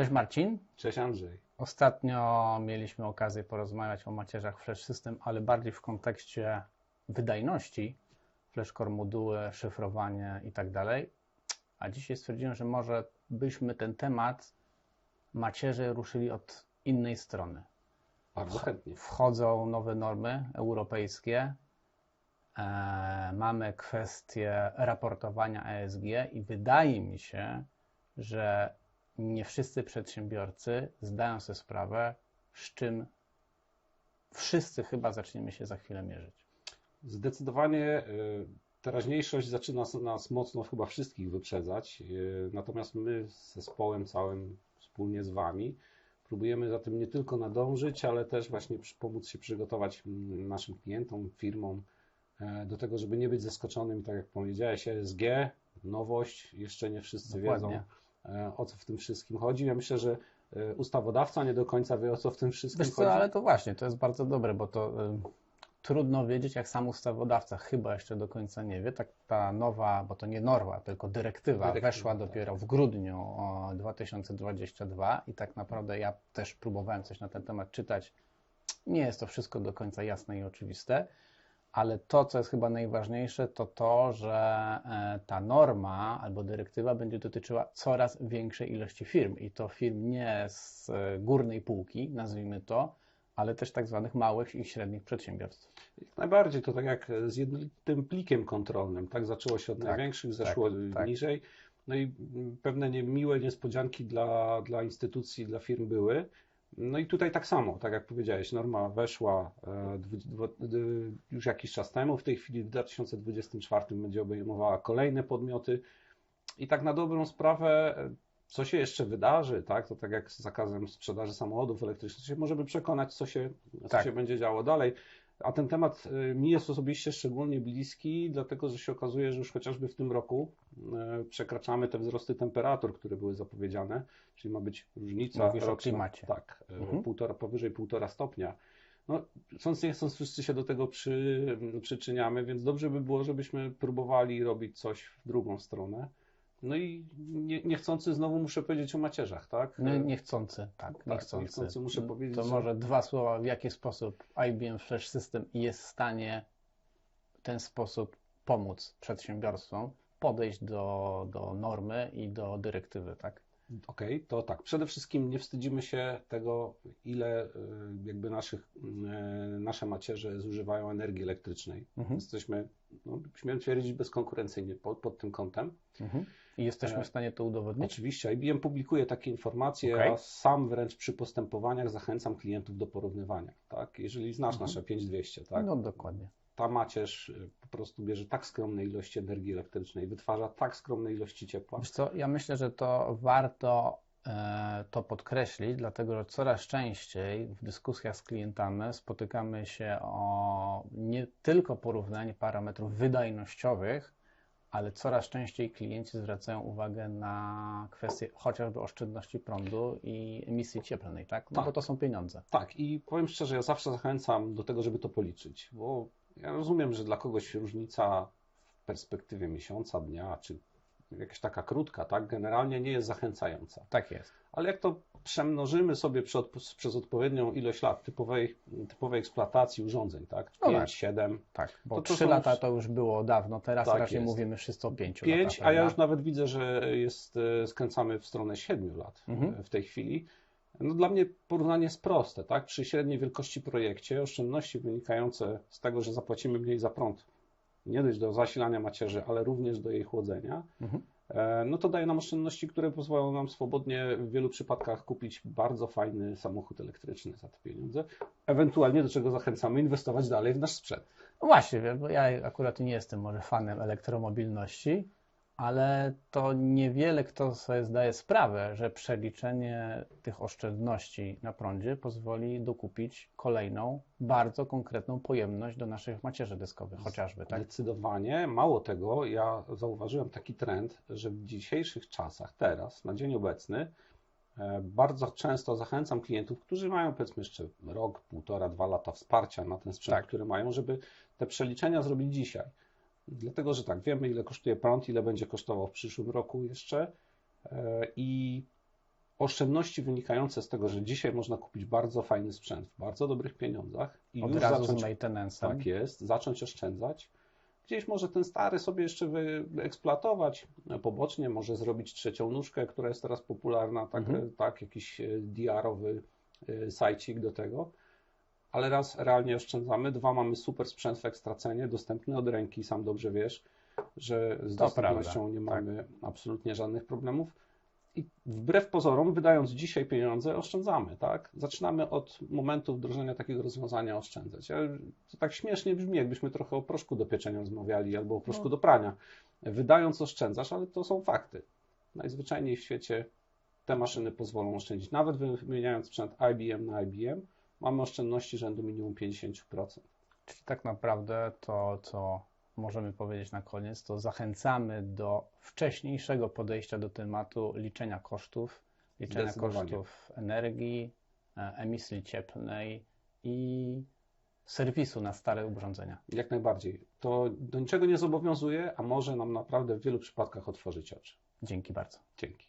Cześć Marcin. Cześć Andrzej. Ostatnio mieliśmy okazję porozmawiać o macierzach Flash System, ale bardziej w kontekście wydajności, flashcore moduły, szyfrowanie i tak dalej. A dzisiaj stwierdziłem, że może byśmy ten temat macierzy ruszyli od innej strony. Bardzo chętnie. Wchodzą nowe normy europejskie, e, mamy kwestię raportowania ESG i wydaje mi się, że nie wszyscy przedsiębiorcy zdają sobie sprawę, z czym wszyscy chyba zaczniemy się za chwilę mierzyć. Zdecydowanie y, teraźniejszość zaczyna nas mocno chyba wszystkich wyprzedzać, y, natomiast my z zespołem całym wspólnie z Wami próbujemy za tym nie tylko nadążyć, ale też właśnie pomóc się przygotować naszym klientom, firmom e, do tego, żeby nie być zaskoczonym, tak jak powiedziałeś, ESG, nowość, jeszcze nie wszyscy Dokładnie. wiedzą o co w tym wszystkim chodzi. Ja myślę, że e, ustawodawca nie do końca wie, o co w tym wszystkim Wiesz co, chodzi. ale to właśnie, to jest bardzo dobre, bo to y, trudno wiedzieć, jak sam ustawodawca chyba jeszcze do końca nie wie. Tak ta nowa, bo to nie norma, tylko dyrektywa, dyrektywa weszła tak. dopiero w grudniu 2022 i tak naprawdę ja też próbowałem coś na ten temat czytać. Nie jest to wszystko do końca jasne i oczywiste ale to, co jest chyba najważniejsze, to to, że e, ta norma albo dyrektywa będzie dotyczyła coraz większej ilości firm i to firm nie z e, górnej półki, nazwijmy to, ale też tak zwanych małych i średnich przedsiębiorstw. Jak najbardziej, to tak jak z jednolitym plikiem kontrolnym, tak zaczęło się od tak, największych, zeszło tak, tak. niżej, no i pewne niemiłe niespodzianki dla, dla instytucji, dla firm były, no i tutaj tak samo, tak jak powiedziałeś, norma weszła e, już jakiś czas temu, w tej chwili w 2024 będzie obejmowała kolejne podmioty i tak na dobrą sprawę, co się jeszcze wydarzy, tak, to tak jak z zakazem sprzedaży samochodów elektrycznych, się możemy przekonać, co się, co tak. się będzie działo dalej. A ten temat y, mi jest osobiście szczególnie bliski, dlatego że się okazuje, że już chociażby w tym roku y, przekraczamy te wzrosty temperatur, które były zapowiedziane, czyli ma być różnica Mówisz roczna, o klimacie. Tak, y, mhm. półtora, powyżej półtora stopnia. No, chcąc nie chcąc, wszyscy się do tego przy, przyczyniamy, więc dobrze by było, żebyśmy próbowali robić coś w drugą stronę. No i nie, niechcący znowu muszę powiedzieć o macierzach, tak? No, niechcący, tak, tak niechcący. niechcący muszę powiedzieć. To że... może dwa słowa, w jaki sposób IBM Flash System jest w stanie w ten sposób pomóc przedsiębiorstwom podejść do, do normy i do dyrektywy, tak? Okej, okay, to tak. Przede wszystkim nie wstydzimy się tego, ile y, jakby naszych, y, nasze macierze zużywają energii elektrycznej. Mhm. Jesteśmy, no, śmiem twierdzić, bezkonkurencyjnie pod, pod tym kątem. Mhm. I jesteśmy w stanie to udowodnić? Oczywiście. IBM publikuje takie informacje, okay. a sam wręcz przy postępowaniach zachęcam klientów do porównywania. Tak? Jeżeli znasz mhm. nasze 5200, tak? No dokładnie. Ta macierz y, po prostu bierze tak skromne ilości energii elektrycznej, wytwarza tak skromne ilości ciepła. Wiesz co, ja myślę, że to warto e, to podkreślić, dlatego że coraz częściej w dyskusjach z klientami spotykamy się o nie tylko porównanie parametrów wydajnościowych, ale coraz częściej klienci zwracają uwagę na kwestie chociażby oszczędności prądu i emisji cieplnej, tak? No tak. bo to są pieniądze. Tak i powiem szczerze, ja zawsze zachęcam do tego, żeby to policzyć, bo ja rozumiem, że dla kogoś różnica w perspektywie miesiąca, dnia, czy jakaś taka krótka, tak, generalnie nie jest zachęcająca. Tak jest. Ale jak to przemnożymy sobie przez, przez odpowiednią ilość lat typowej, typowej eksploatacji urządzeń, tak? 5, no 7. Tak, tak bo to 3 lata to już było dawno, teraz tak raczej jest. mówimy wszyscy o 5 5, a ja już nawet widzę, że jest, e, skręcamy w stronę 7 lat mhm. w tej chwili. No dla mnie porównanie jest proste, tak? Przy średniej wielkości projekcie oszczędności wynikające z tego, że zapłacimy mniej za prąd, nie dość do zasilania macierzy, ale również do jej chłodzenia, mhm. E, no to daje nam oszczędności, które pozwalają nam swobodnie w wielu przypadkach kupić bardzo fajny samochód elektryczny za te pieniądze. Ewentualnie do czego zachęcamy inwestować dalej w nasz sprzęt. No właśnie, bo ja akurat nie jestem może fanem elektromobilności, ale to niewiele kto sobie zdaje sprawę, że przeliczenie tych oszczędności na prądzie pozwoli dokupić kolejną, bardzo konkretną pojemność do naszych macierzy dyskowych chociażby. Tak? Zdecydowanie. Mało tego, ja zauważyłem taki trend, że w dzisiejszych czasach, teraz, na dzień obecny, e, bardzo często zachęcam klientów, którzy mają powiedzmy jeszcze rok, półtora, dwa lata wsparcia na ten sprzęt, tak. który mają, żeby te przeliczenia zrobić dzisiaj Dlatego, że tak, wiemy ile kosztuje prąd, ile będzie kosztował w przyszłym roku jeszcze e, i oszczędności wynikające z tego, że dzisiaj można kupić bardzo fajny sprzęt w bardzo dobrych pieniądzach i Od już razu zacząć, z. Tak jest, zacząć oszczędzać. Gdzieś może ten stary sobie jeszcze wyeksploatować pobocznie, może zrobić trzecią nóżkę, która jest teraz popularna, tak, mhm. tak jakiś e, DR-owy e, sajcik do tego. Ale raz realnie oszczędzamy, dwa mamy super sprzęt w ekstracenie, dostępny od ręki, sam dobrze wiesz, że z to dostępnością prawda. nie tak. mamy tak. absolutnie żadnych problemów i wbrew pozorom, wydając dzisiaj pieniądze, oszczędzamy, tak? Zaczynamy od momentu wdrożenia takiego rozwiązania oszczędzać. To tak śmiesznie brzmi, jakbyśmy trochę o proszku do pieczenia rozmawiali albo o proszku no. do prania. Wydając oszczędzasz, ale to są fakty. Najzwyczajniej w świecie te maszyny pozwolą oszczędzić. Nawet wymieniając sprzęt IBM na IBM, mamy oszczędności rzędu minimum 50%. Czyli tak naprawdę to, co możemy powiedzieć na koniec, to zachęcamy do wcześniejszego podejścia do tematu liczenia kosztów, liczenia kosztów energii, e, emisji cieplnej i serwisu na stare urządzenia. Jak najbardziej. To do niczego nie zobowiązuje, a może nam naprawdę w wielu przypadkach otworzyć oczy. Dzięki bardzo. Dzięki.